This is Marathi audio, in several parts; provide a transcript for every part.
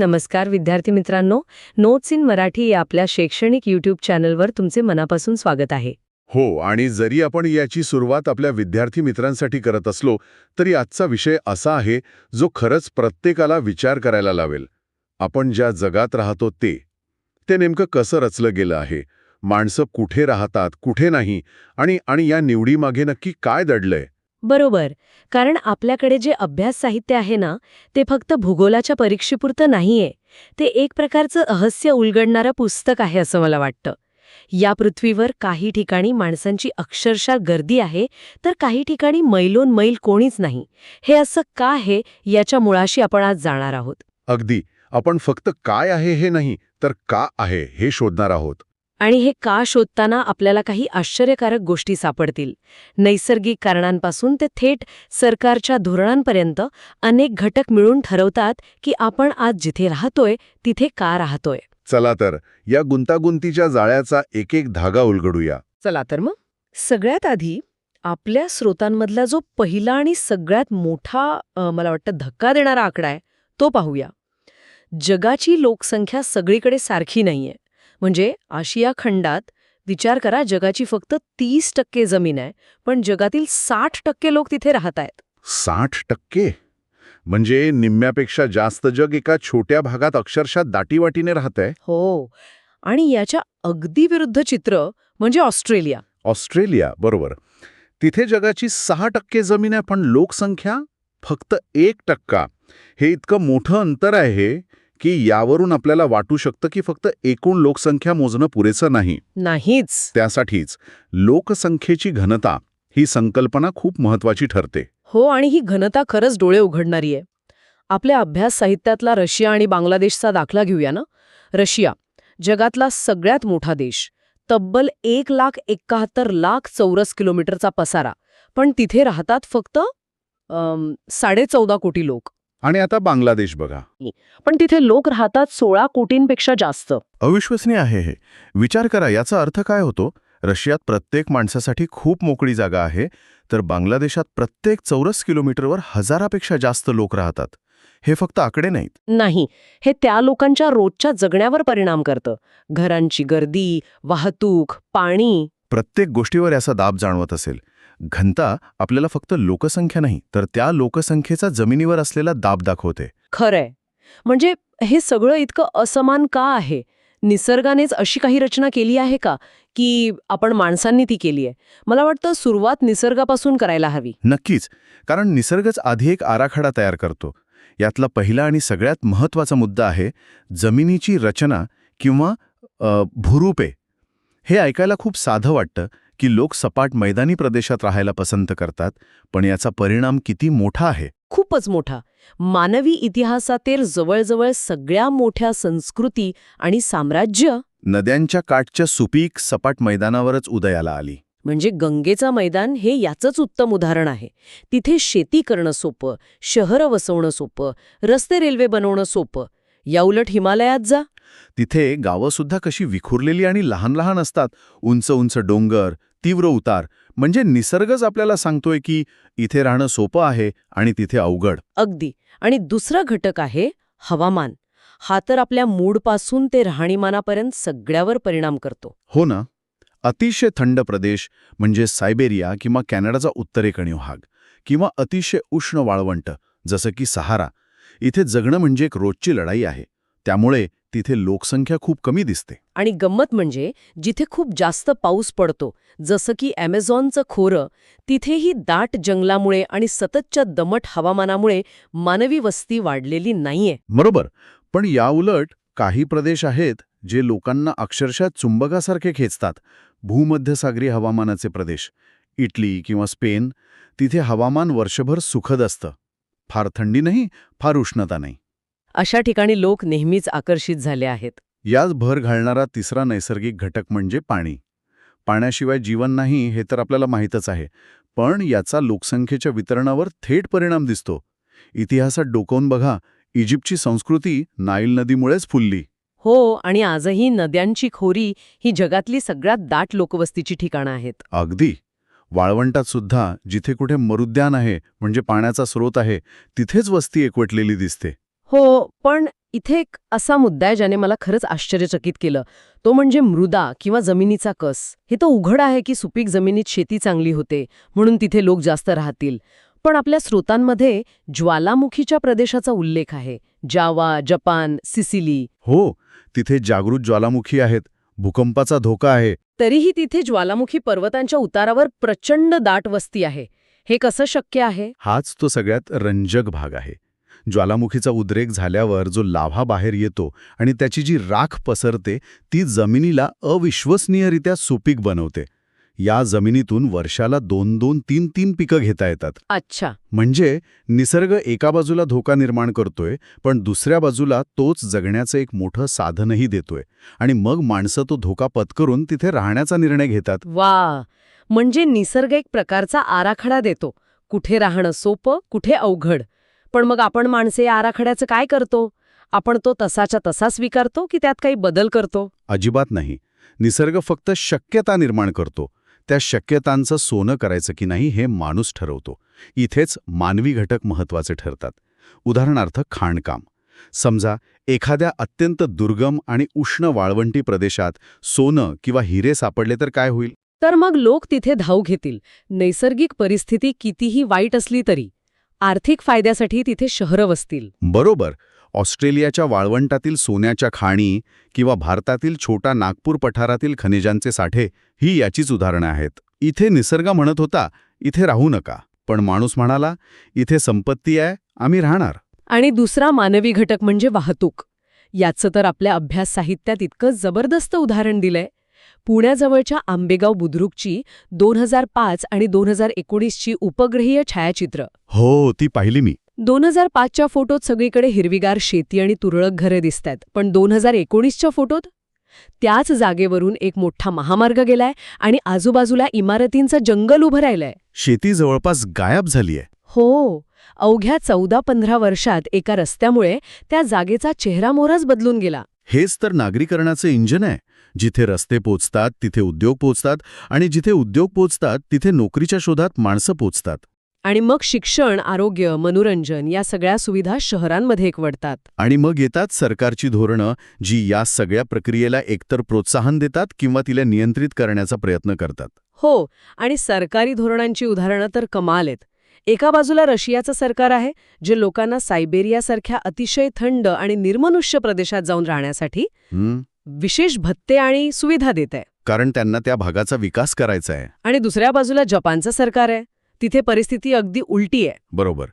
नमस्कार विद्यार्थी मित्रांनो नोट्स इन मराठी या आपल्या शैक्षणिक युट्यूब चॅनलवर तुमचे मनापासून स्वागत आहे. हो आणि जरी आपण याची सुरुवात आपल्या विद्यार्थी मित्रांसाठी करत असलो तरी आजचा विषय असा आहे जो खरंच प्रत्येकाला विचार करायला लावेल. आपण ज्या जगात राहतो ते. ते नेमकं कसं रचलं गेलं आहे? माणसं कुठे राहतात कुठे नाही? आणि आणि या निवडीमागे नक्की काय दडलंय? बरोबर. कारण आपल्याकडे जे अभ्यास साहित्य आहे ना ते फक्त भूगोलाच्या परीक्षेपुरतं नाहीये. ते एक प्रकारचं अहस्य उलगडणारं पुस्तक आहे असं मला वाटतं. या पृथ्वीवर काही ठिकाणी माणसांची अक्षरशः गर्दी आहे तर काही ठिकाणी मैलोन मैल कोणीच नाही. हे असं का आहे याच्या मुळाशी आपण आज जाणार आहोत? अगदी. आपण फक्त काय आहे हे नाही तर का आहे हे शोधणार आहोत? आणि हे का शोधताना आपल्याला काही आश्चर्यकारक गोष्टी सापडतील. नैसर्गिक कारणांपासून ते थेट सरकारच्या धोरणांपर्यंत अनेक घटक मिळून ठरवतात की आपण आज जिथे राहतोय तिथे का राहतोय. चला तर या गुंतागुंतीच्या जाळ्याचा एक एक धागा उलगडूया. चला तर मग. सगळ्यात आधी आपल्या स्रोतांमधला जो पहिला आणि सगळ्यात मोठा मला वाटतं धक्का देणारा आकडा आहे तो पाहूया. जगाची लोकसंख्या सगळीकडे सारखी नाहीये. म्हणजे आशिया खंडात विचार करा जगाची फक्त तीस टक्के जमीन आहे पण जगातील साठ टक्के लोक तिथे राहत आहेत. साठ टक्के? म्हणजे निम्म्यापेक्षा जास्त जग एका छोट्या भागात अक्षरशः दाटीवाटीने राहतंय हो. आणि याच्या अगदी विरुद्ध चित्र म्हणजे ऑस्ट्रेलिया. ऑस्ट्रेलिया बरोबर. तिथे जगाची सहा टक्के जमीन आहे पण लोकसंख्या फक्त एक टक्का. हे इतकं मोठं अंतर आहे की यावरून आपल्याला वाटू शकतं की फक्त एकूण लोकसंख्या मोजणं पुरेसं नाही. नाहीच. त्यासाठीच लोकसंख्येची घनता ही संकल्पना खूप महत्वाची ठरते. हो आणि ही घनता खरंच डोळे उघडणारी आहे. आपल्या अभ्यास साहित्यातला रशिया आणि बांगलादेशचा दाखला घेऊया ना? रशिया जगातला सगळ्यात मोठा देश. तब्बल एक लाख एक्काहत्तर लाख चौरस किलोमीटरचा पसारा. पण तिथे राहतात फक्त साडे चौदा कोटी लोक. आणि आता बांगलादेश बघा. पण तिथे लोक राहतात सोळा कोटींपेक्षा जास्त. अविश्वसनीय आहे हे. विचार करा याचा अर्थ काय होतो? रशियात प्रत्येक माणसासाठी खूप मोकळी जागा आहे तर बांगलादेशात प्रत्येक चौरस किलोमीटरवर हजारापेक्षा जास्त लोक राहतात. हे फक्त आकडे नाहीत. नाही हे त्या लोकांच्या रोजच्या जगण्यावर परिणाम करतं. घरांची गर्दी वाहतूक पाणी. प्रत्येक गोष्टीवर याचा दाब जाणवत असेल. घनता आपल्याला फक्त लोकसंख्या नाही तर त्या लोकसंख्येचा जमिनीवर असलेला दाब दाखवते. खरंय. म्हणजे हे सगळं इतकं असमान का आहे? निसर्गानेच अशी काही रचना केली आहे का? की आपण माणसांनी ती केली आहे. मला वाटतं सुरुवात निसर्गापासून करायला हवी. नक्कीच. कारण निसर्गच आधी एक आराखडा तयार करतो. यातला पहिला आणि सगळ्यात महत्त्वाचा मुद्दा आहे जमिनीची रचना किंवा भूरूपे हे ऐकायला खूप साधं वाटतं की लोक सपाट मैदानी प्रदेशात राहायला पसंत करतात पण याचा परिणाम किती मोठा आहे? खूपच मोठा. मानवी इतिहासातील जवळजवळ सगळ्या मोठ्या संस्कृती आणि साम्राज्य नद्यांच्या काठच्या सुपीक सपाट मैदानावरच उदयाला आली. म्हणजे गंगेचं मैदान हे याचंच उत्तम उदाहरण आहे. तिथे शेती करणं सोपं शहरं वसवणं सोपं रस्ते रेल्वे बनवणं सोपं. याउलट हिमालयात जा. तिथे गावं सुद्धा कशी विखुरलेली आणि लहान लहान असतात उंच उंच डोंगर तीव्र उतार. म्हणजे निसर्गच आपल्याला सांगतोय की इथे राहणं सोपं आहे आणि तिथे अवघड. अगदी. आणि दुसरा घटक आहे हवामान. हा तर आपल्या मूडपासून ते राहणीमानापर्यंत सगळ्यावर परिणाम करतो. हो ना. अतिशय थंड प्रदेश म्हणजे सायबेरिया किंवा कॅनडाचा उत्तरेकडील भाग किंवा अतिशय उष्ण वाळवंट जसं की सहारा. इथे जगणं म्हणजे एक रोजची लढाई आहे. त्यामुळे तिथे लोकसंख्या खूप कमी दिसते. आणि गंमत म्हणजे जिथे खूप जास्त पाऊस पडतो जसं की ॲमेझॉनचं खोरं तिथेही दाट जंगलामुळे आणि सततच्या दमट हवामानामुळे मानवी वस्ती वाढलेली नाहीये. बरोबर. पण याउलट काही प्रदेश आहेत जे लोकांना अक्षरशः चुंबकासारखे खेचतात. भूमध्यसागरी हवामानाचे प्रदेश इटली किंवा स्पेन तिथे हवामान वर्षभर सुखद असतं. फार थंडी नाही फार उष्णता नाही. अशा ठिकाणी लोक नेहमीच आकर्षित झाले आहेत. याच भर घालणारा तिसरा नैसर्गिक घटक म्हणजे पाणी. पाण्याशिवाय जीवन नाही हे तर आपल्याला माहीतच आहे पण याचा लोकसंख्येच्या वितरणावर थेट परिणाम दिसतो. इतिहासात डोकावून बघा इजिप्तची संस्कृती नाईल नदीमुळेच फुलली. हो आणि आजही नद्यांची खोरी ही जगातली सगळ्यात दाट लोकवस्तीची ठिकाणं आहेत. अगदी. वाळवंटात सुद्धा जिथे कुठे मरुद्यान आहे म्हणजे पाण्याचा स्रोत आहे तिथेच वस्ती एकवटलेली दिसते. हो पण इथे एक असा मुद्दा आहे ज्याने मला खरंच आश्चर्यचकित केलं. तो म्हणजे मृदा किंवा जमिनीचा कस. हे तर उघड आहे की सुपीक जमिनीत शेती चांगली होते म्हणून तिथे लोक जास्त राहतील. पण आपल्या स्रोतांमध्ये ज्वालामुखीच्या प्रदेशाचा उल्लेख आहे. Java Japan Sicily. हो तिथे जागृत ज्वालामुखी आहेत. भूकंपाचा धोका आहे. तरीही तिथे ज्वालामुखी पर्वतांच्या उतारावर प्रचंड दाट वस्ती आहे. हे कसं शक्य आहे? हाच तो सगळ्यात रंजक भाग आहे. ज्वालामुखीचा उद्रेक झाल्यावर जो लाव्हा बाहेर येतो आणि त्याची जी राख पसरते ती जमिनीला अविश्वसनीयरित्या सुपीक बनवते. या जमिनीतून वर्षाला दोन दोन तीन तीन पिकं घेता येतात. अच्छा. म्हणजे निसर्ग एका बाजूला धोका निर्माण करतोय पण दुसऱ्या बाजूला तोच जगण्याचं एक मोठं साधनही देतोय. आणि मग माणसं तो धोका पत्करून तिथे राहण्याचा निर्णय घेतात. वा! म्हणजे निसर्ग एक प्रकारचा आराखडा देतो. कुठे राहणं सोपं कुठे अवघड. पण मग आपण माणसे या आराखड्याचं काय करतो? आपण तो तसाच्या तसा स्वीकारतो की त्यात काही बदल करतो? अजिबात नाही. निसर्ग फक्त शक्यता निर्माण करतो. त्या शक्यतांचं सोनं करायचं की नाही हे माणूस ठरवतो. इथेच मानवी घटक महत्त्वाचे ठरतात. उदाहरणार्थ खाणकाम. समजा एखाद्या अत्यंत दुर्गम आणि उष्ण वाळवंटी प्रदेशात सोनं किंवा हिरे सापडले तर काय होईल? तर मग लोक तिथे धाव घेतील. नैसर्गिक परिस्थिती कितीही वाईट असली तरी. आर्थिक फायद्यासाठी तिथे शहरं वसतील. बरोबर. ऑस्ट्रेलियाच्या वाळवंटातील सोन्याच्या खाणी किंवा भारतातील छोटा नागपूर पठारातील खनिजांचे साठे ही याचीच उदाहरणं आहेत. इथे निसर्ग म्हणत होता इथे राहू नका. पण माणूस म्हणाला इथे संपत्ती आहे आम्ही राहणार. आणि दुसरा मानवी घटक म्हणजे वाहतूक. याचं तर आपल्या अभ्यास साहित्यात इतकं जबरदस्त उदाहरण दिलंय. पुण्याजवळच्या आंबेगाव बुद्रुकची दोन हजार पाच आणि दोन हजार एकोणीसची उपग्रहीय छायाचित्र. हो ती पाहिली मी. दोन हजार पाचच्या फोटोत सगळीकडे हिरवीगार शेती आणि तुरळक घरे दिसतात पण दोन हजार एकोणीसच्या फोटोत? त्याच जागेवरून एक मोठा महामार्ग गेलाय आणि आजूबाजूला इमारतींचं जंगल उभं राहिलंय. शेती जवळपास गायब झालीय. हो अवघ्या चौदा पंधरा वर्षात एका रस्त्यामुळे त्या जागेचा चेहरामोहराच बदलून गेला. हेच तर नागरीकरणाचं इंजन आहे. जिथे रस्ते पोचतात तिथे उद्योग पोचतात आणि जिथे उद्योग पोचतात तिथे नोकरीच्या शोधात माणसं पोचतात. आणि मग शिक्षण आरोग्य मनोरंजन या सगळ्या सुविधा शहरांमध्ये एकवडतात. आणि मग येतात सरकारची धोरणं जी या सगळ्या प्रक्रियेला एकतर प्रोत्साहन देतात किंवा तिला नियंत्रित करण्याचा प्रयत्न करतात. हो आणि सरकारी धोरणांची उदाहरणं तर कमाल आहेत. एका बाजूला रशियाचं सरकार आहे जे लोकांना सायबेरियासारख्या अतिशय थंड आणि निर्मनुष्य प्रदेशात जाऊन राहण्यासाठी? विशेष भत्ते आणि सुविधा देत आहे. कारण त्यांना त्या भागाचा विकास करायचा आहे. आणि दुसऱ्या बाजूला जपानचं सरकार आहे. तिथे परिस्थिती अगदी उलटी आहे. बरोबर.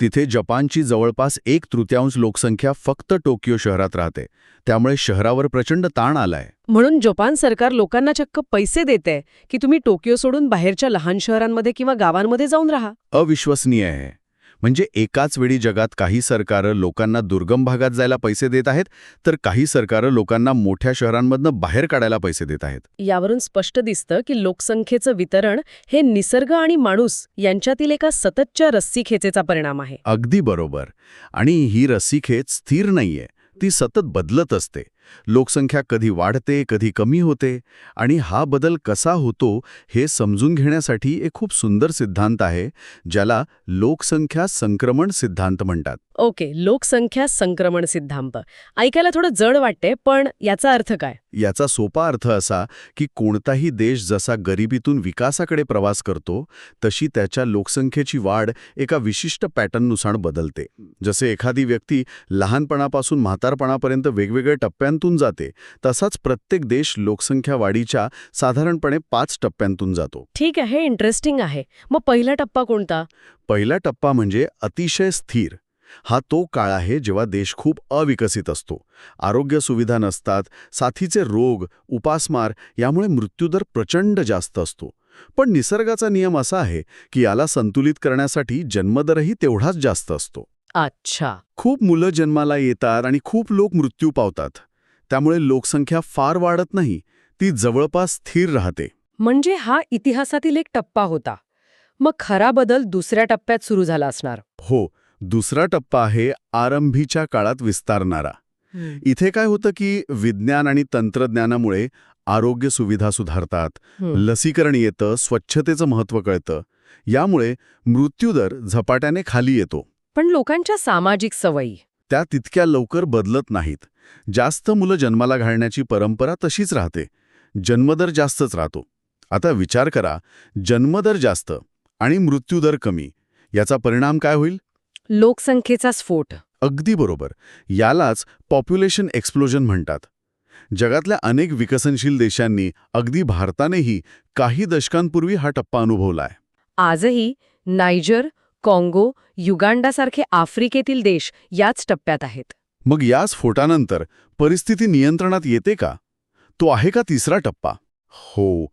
तिथे जपानची जवळपास एक तृतीयांश लोकसंख्या फक्त टोकियो शहरात राहते. त्यामुळे शहरावर प्रचंड ताण आलाय. म्हणून जपान सरकार लोकांना चक्क पैसे देते की तुम्ही टोकियो सोडून बाहेरच्या लहान शहरांमध्ये किंवा गावांमध्ये जाऊन राहा. अविश्वसनीय आहे. म्हणजे एकाच वेळी जगात काही सरकारं लोकांना दुर्गम भागात जायला पैसे देत आहेत तर काही सरकारं लोकांना मोठ्या शहरांमधनं बाहेर काढायला पैसे देत आहेत. यावरून स्पष्ट दिसतं की लोकसंख्येचं वितरण हे निसर्ग आणि माणूस यांच्यातील एका सततच्या रस्सीखेचेचा परिणाम आहे. अगदी बरोबर. आणि ही रस्सीखेच स्थिर नाहीये ती सतत बदलत असते. लोकसंख्या कधी वाढते कधी कमी होते आणि हा बदल कसा होतो हे समजून घेण्यासाठी एक खूप सुंदर सिद्धांत आहे ज्याला लोकसंख्या संक्रमण सिद्धांत म्हणतात. ओके लोकसंख्या संक्रमण सिद्धांत. ऐकायला थोडं जड वाटते पण याचा अर्थ काय? याचा सोपा अर्थ असा की कोणताही देश जसा गरिबीतून विकासाकडे प्रवास करतो तशी त्याच्या लोकसंख्येची वाढ एका विशिष्ट पॅटर्ननुसार बदलते. जसे एखादी व्यक्ती लहानपणापासून म्हातारपणापर्यंत वेगवेगळ्या टप्प्यांतून जाते. तसाच प्रत्येक देश लोकसंख्या वाढीच्या साधारणपणे पाच टप्प्यांतून जातो. ठीक आहे इंटरेस्टिंग आहे. मग पहिला टप्पा कोणता? पहिला टप्पा म्हणजे अतिशय स्थिर. हा तो काळ आहे जेव्हा देश खूप अविकसित असतो. आरोग्य सुविधा नसतात साथीचे रोग उपासमार यामुळे मृत्यूदर प्रचंड जास्त असतो. पण निसर्गाचा नियम असा आहे की याला संतुलित करण्यासाठी जन्मदरही तेवढाच जास्त असतो. अच्छा. खूप मुलं जन्माला येतात आणि खूप लोक मृत्यू पावतात. त्यामुळे लोकसंख्या फार वाढत नाही ती जवळपास स्थिर राहते. म्हणजे हा इतिहासातील एक टप्पा होता. मग खरा बदल दुसऱ्या टप्प्यात सुरू झाला असणार. हो दुसरा टप्पा आहे आरंभीच्या काळात विस्तारणारा. इथे काय होतं की विज्ञान आणि तंत्रज्ञानामुळे आरोग्य सुविधा सुधारतात. लसीकरण येतं स्वच्छतेचं महत्त्व कळतं. यामुळे मृत्यूदर झपाट्याने खाली येतो. पण लोकांच्या सामाजिक सवयी त्या तितक्या लवकर बदलत नाहीत. जास्त मुलं जन्माला घालण्याची परंपरा तशीच राहते. जन्मदर जास्तच राहतो. आता विचार करा जन्मदर जास्त आणि मृत्यूदर कमी याचा परिणाम काय होईल? लोकसंख्येचा स्फोट. अगदी बरोबर. यालाच पॉप्युलेशन एक्सप्लोजन म्हणतात. जगातल्या अनेक विकसनशील देशांनी अगदी भारतानेही काही दशकांपूर्वी हा टप्पा अनुभवलाय. आजही नायजर काँगो युगांडासारखे आफ्रिकेतील देश याच टप्प्यात आहेत. मग या स्फोटानंतर परिस्थिती नियंत्रणात येते का? तो आहे का तिसरा टप्पा? हो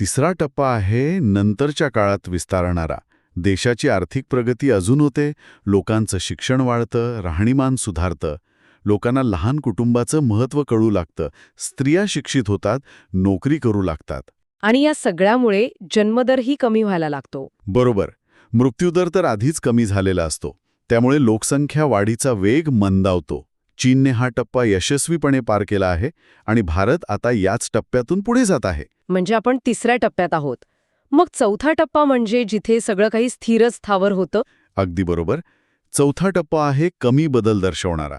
तिसरा टप्पा आहे नंतरच्या काळात विस्तारणारा. देशाची आर्थिक प्रगती अजून होते लोकांचं शिक्षण वाढतं राहणीमान सुधारतं लोकांना लहान कुटुंबाचं महत्त्व कळू लागतं स्त्रिया शिक्षित होतात नोकरी करू लागतात. आणि या सगळ्यामुळे जन्मदरही कमी व्हायला लागतो. बरोबर. मृत्यूदर तर आधीच कमी झालेला असतो. त्यामुळे लोकसंख्या वाढीचा वेग मंदावतो. चीनने हा टप्पा यशस्वीपणे पार केला आहे आणि भारत आता याच टप्प्यातून पुढे जात आहे. म्हणजे आपण तिसऱ्या टप्प्यात आहोत. मग चौथा टप्पा म्हणजे जिथे सगळं काही स्थिरच स्थावर होतं? अगदी बरोबर. चौथा टप्पा आहे कमी बदल दर्शवणारा.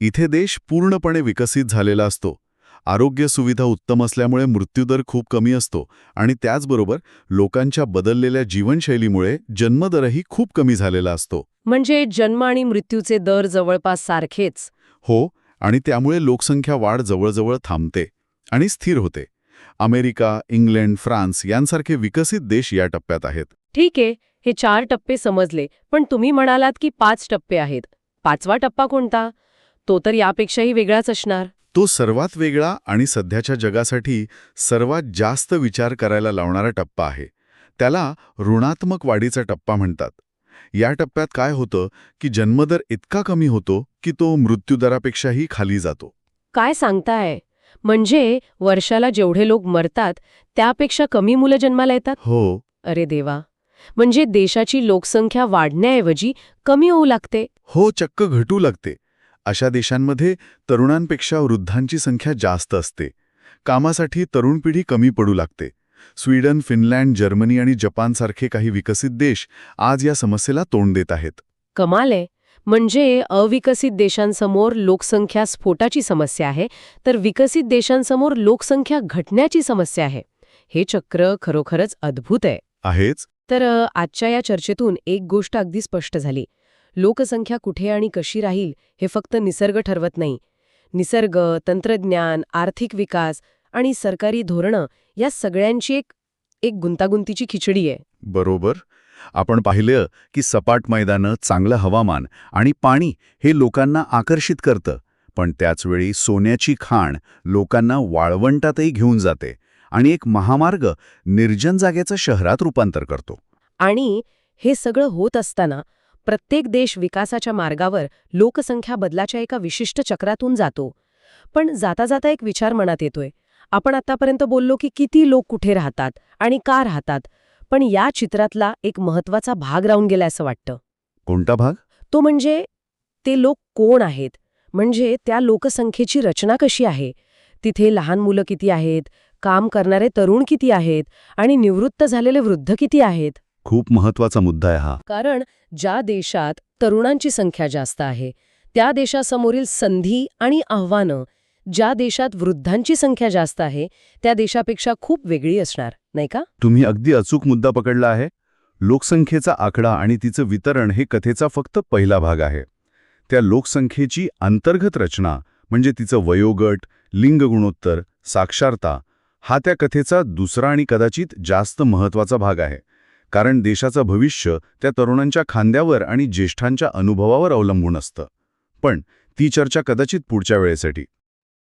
इथे देश पूर्णपणे विकसित झालेला असतो. आरोग्य सुविधा उत्तम असल्यामुळे मृत्यूदर खूप कमी असतो आणि त्याचबरोबर लोकांच्या बदललेल्या जीवनशैलीमुळे जन्मदरही खूप कमी झालेला असतो. म्हणजे जन्म आणि मृत्यूचे दर जवळपास सारखेच. हो आणि त्यामुळे लोकसंख्या वाढ जवळजवळ थांबते आणि स्थिर होते. अमेरिका इंग्लंड फ्रान्स यांसारखे विकसित देश या टप्प्यात आहेत. ठीक आहे हे चार टप्पे समजले पण तुम्ही म्हणालात की पाच टप्पे आहेत. पाचवा टप्पा कोणता? तो तर यापेक्षाही वेगळाच असणार. तो सर्वात वेगळा आणि सध्याच्या जगासाठी सर्वात जास्त विचार करायला लावणारा टप्पा आहे. त्याला ऋणात्मक वाढीचा टप्पा म्हणतात. या टप्प्यात काय होतं की जन्मदर इतका कमी होतो की तो मृत्यूदरापेक्षाही खाली जातो. काय सांगताय? म्हणजे वर्षाला जेवढे लोक मरतात त्यापेक्षा कमी मुलं जन्माला येतात? हो. अरे देवा. म्हणजे देशाची लोकसंख्या वाढण्याऐवजी कमी होऊ लागते? हो चक्क घटू लागते. अशा देशांमध्ये तरुणांपेक्षा वृद्धांची संख्या जास्त असते. कामासाठी तरुण पिढी कमी पडू लागते. स्वीडन फिनलँड जर्मनी आणि जपानसारखे काही विकसित देश आज या समस्येला तोंड देत आहेत. कमाल आहे. म्हणजे अविकसित देशांसमोर लोकसंख्या स्फोटाची समस्या आहे तर विकसित देशांसमोर लोकसंख्या घटण्याची समस्या आहे. हे चक्र खरोखरच अद्भुत आहे. आहेच. तर आजच्या या चर्चेतून एक गोष्ट अगदी स्पष्ट झाली. लोकसंख्या कुठे आणि कशी राहील हे फक्त निसर्ग ठरवत नाही. निसर्ग तंत्रज्ञान आर्थिक विकास आणि सरकारी धोरणं या सगळ्यांची एक एक गुंतागुंतीची खिचडी आहे. बरोबर. आपण पाहिलं की सपाट मैदानं चांगलं हवामान आणि पाणी हे लोकांना आकर्षित करतं. पण त्याचवेळी सोन्याची खाण लोकांना वाळवंटातही घेऊन जाते आणि एक महामार्ग निर्जन जागेचं शहरात रूपांतर करतो. आणि हे सगळं होत असताना प्रत्येक देश विकासाच्या मार्गावर लोकसंख्या बदलाच्या एका विशिष्ट चक्रातून जातो. पण जाता जाता एक विचार मनात येतोय. आपण आतापर्यंत बोललो की किती लोक कुठे राहतात आणि का राहतात पण या चित्रातला एक महत्त्वाचा भाग राहून गेला असं वाटतं. कोणता भाग? तो म्हणजे ते लोक कोण आहेत? म्हणजे त्या लोकसंख्येची रचना कशी आहे? तिथे लहान मुलं किती आहेत? काम करणारे तरुण किती आहेत? आणि निवृत्त झालेले वृद्ध किती आहेत? खूप महत्त्वाचा मुद्दा आहे हा. कारण ज्या देशात तरुणांची संख्या जास्त आहे त्या देशासमोरील संधी आणि आव्हानं ज्या देशात वृद्धांची संख्या जास्त आहे त्या देशापेक्षा खूप वेगळी असणार नाही का? तुम्ही अगदी अचूक मुद्दा पकडला आहे. लोकसंख्येचा आकडा आणि तिचं वितरण हे कथेचा फक्त पहिला भाग आहे. त्या लोकसंख्येची अंतर्गत रचना म्हणजे तिचं वयोगट लिंग गुणोत्तर साक्षरता हा त्या कथेचा दुसरा आणि कदाचित जास्त महत्त्वाचा भाग आहे. कारण देशाचं भविष्य त्या तरुणांच्या खांद्यावर आणि ज्येष्ठांच्या अनुभवावर अवलंबून असतं. पण ती चर्चा कदाचित पुढच्या वेळेसाठी.